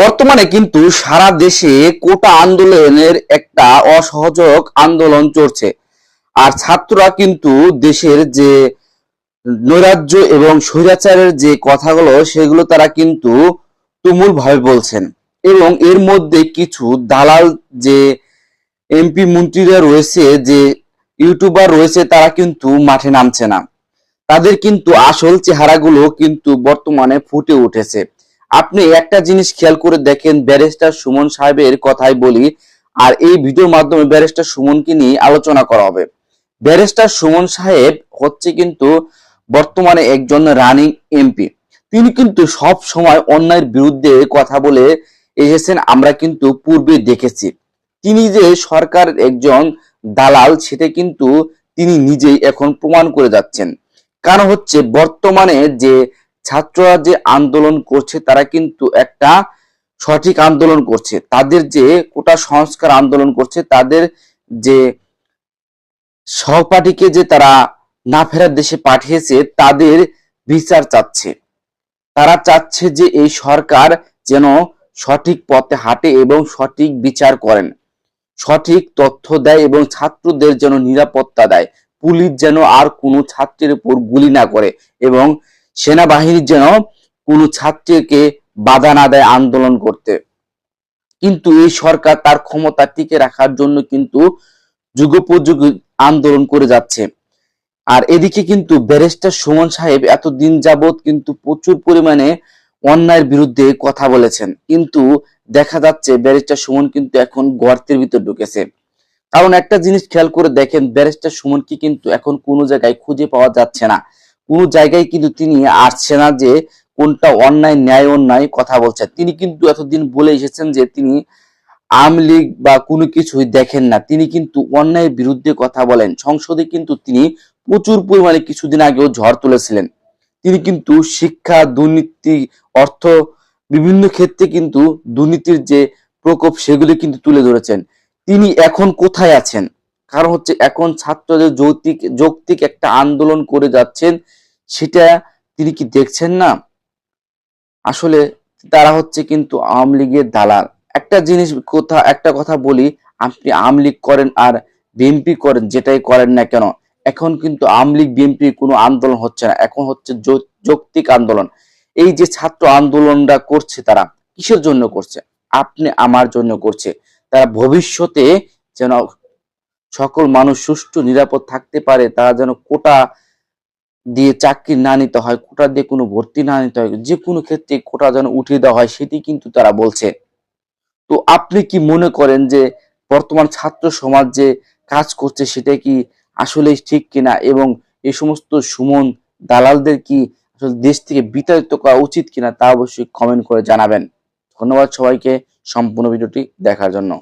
বর্তমানে কিন্তু সারা দেশে কোটা আন্দোলনের একটা অসহযোগ আন্দোলন চলছে। আর ছাত্ররা কিন্তু দেশের যে নৈরাজ্য এবং স্বৈরাচারের যে কথাগুলো, সেগুলো তারা কিন্তু তুমুল ভাবে বলছেন। এবং এর মধ্যে কিছু দালাল যে এমপি মন্ত্রীরা রয়েছে, যে ইউটিউবার রয়েছে, তারা কিন্তু মাঠে নামছে না। তাদের কিন্তু আসল চেহারাগুলো কিন্তু বর্তমানে ফুটে উঠেছে। আপনি একটা জিনিস খেয়াল করে দেখেন, ব্যারিস্টার সুমন সাহেবের কথাই বলি, আর এই ভিডিওর মাধ্যমে ব্যারিস্টার সুমনকে নিয়ে আলোচনা করা হবে। ব্যারিস্টার সুমন সাহেব হচ্ছে কিন্তু বর্তমানে একজন রানিং এমপি। তিনি কিন্তু সব সময় অন্যায়ের বিরুদ্ধে কথা বলে এসেছেন, আমরা কিন্তু পূর্বে দেখেছি। তিনি যে সরকার একজন দালাল, সেটা কিন্তু তিনি নিজেই এখন প্রমাণ করে যাচ্ছেন। কারণ হচ্ছে বর্তমানে যে ছাত্ররা যে আন্দোলন করছে, তারা কিন্তু একটা সঠিক আন্দোলন করছে। তাদের যে কোটা সংস্কার আন্দোলন করছে, তাদের যে সহপাঠীকে যে তারা না ফেরার দেশে পাঠিয়েছে, তাদের বিচার চাচ্ছে। তারা চাচ্ছে যে এই সরকার যেন সঠিক পথে হাঁটে এবং সঠিক বিচার করেন। সঠিক তথ্য দেয় এবং ছাত্রদের যেন নিরাপত্তা দেয়। পুলিশ যেন আর কোনো ছাত্রের উপর গুলি না করে এবং সেনাবাহিনী যেন কোনো ছাত্রীকে বাধা না দেয় আন্দোলন করতে। কিন্তু এই সরকার তার ক্ষমতা টিকে রাখার জন্য কিন্তু যুগোপযোগী আন্দোলন করে যাচ্ছে। আর এদিকে কিন্তু ব্যারিস্টার সুমন সাহেব এতদিন যাবৎ কিন্তু প্রচুর পরিমাণে অন্যায়ের বিরুদ্ধে কথা বলেছেন। কিন্তু দেখা যাচ্ছে ব্যারিস্টার সুমন কিন্তু এখন গর্তের ভিতর ঢুকেছে। কারণ একটা জিনিস খেয়াল করে দেখেন, ব্যারিস্টার সুমনকে কিন্তু এখন কোনো জায়গায় খুঁজে পাওয়া যাচ্ছে না। কোনো জায়গায় কিন্তু তিনি আসছে না যে কোনটা অন্যায়, ন্যায়, অন্যায় কথা বলছেন তিনি কিন্তু এতদিন বলে এসেছেন যে তিনি আওয়ামী লীগ বা কোনো কিছুই দেখেন না। তিনি কিন্তু অন্যায়ের বিরুদ্ধে কথা বলেন। সংসদে কিন্তু তিনি প্রচুর পরিমাণে কিছুদিন আগেও ঝড় তুলেছিলেন। তিনি কিন্তু শিক্ষা, দুর্নীতি, অর্থ, বিভিন্ন ক্ষেত্রে কিন্তু দুর্নীতির যে প্রকোপ সেগুলি কিন্তু তুলে ধরেছেন। তিনি এখন কোথায় আছেন? কারণ হচ্ছে এখন ছাত্রদের যৌক্তিক যৌক্তিক একটা আন্দোলন করে যাচ্ছেন সেটা তিনি কি দেখছেন না? আসলে তারা হচ্ছে কিন্তু আওয়ামী লীগের দালাল। একটা জিনিস কথা, একটা কথা বলি, আপনি আওয়ামী লীগ করেন আর বিএনপি করেন, যেটাই করেন না কেন, এখন কিন্তু আওয়ামী লীগ, বিএনপি কোনো আন্দোলন হচ্ছে না। এখন হচ্ছে যৌক্তিক আন্দোলন। এই যে ছাত্র আন্দোলনটা করছে তারা, কিসের জন্য করছে? আপনি আমার জন্য করছে। তারা ভবিষ্যতে যেন সকল মানুষ সুষ্ঠু, নিরাপদ থাকতে পারে, তারা যেন কোটা দিয়ে চাকরি না নিতে হয়, কোটা দিয়ে কোনো ভর্তি না নিতে হয়, যে কোনো ক্ষেত্রে কোটা যেন উঠিয়ে দেওয়া হয় সেটি কিন্তু তারা বলছে। তো আপনি কি মনে করেন যে বর্তমান ছাত্র সমাজ যে কাজ করছে সেটা কি আসলে ঠিক কিনা এবং এই সমস্ত সুমন দালালদের কি আসলে দেশ থেকে বিতাড়িত করা উচিত কিনা তা অবশ্যই কমেন্ট করে জানাবেন। ধন্যবাদ সবাইকে সম্পূর্ণ ভিডিওটি দেখার জন্য।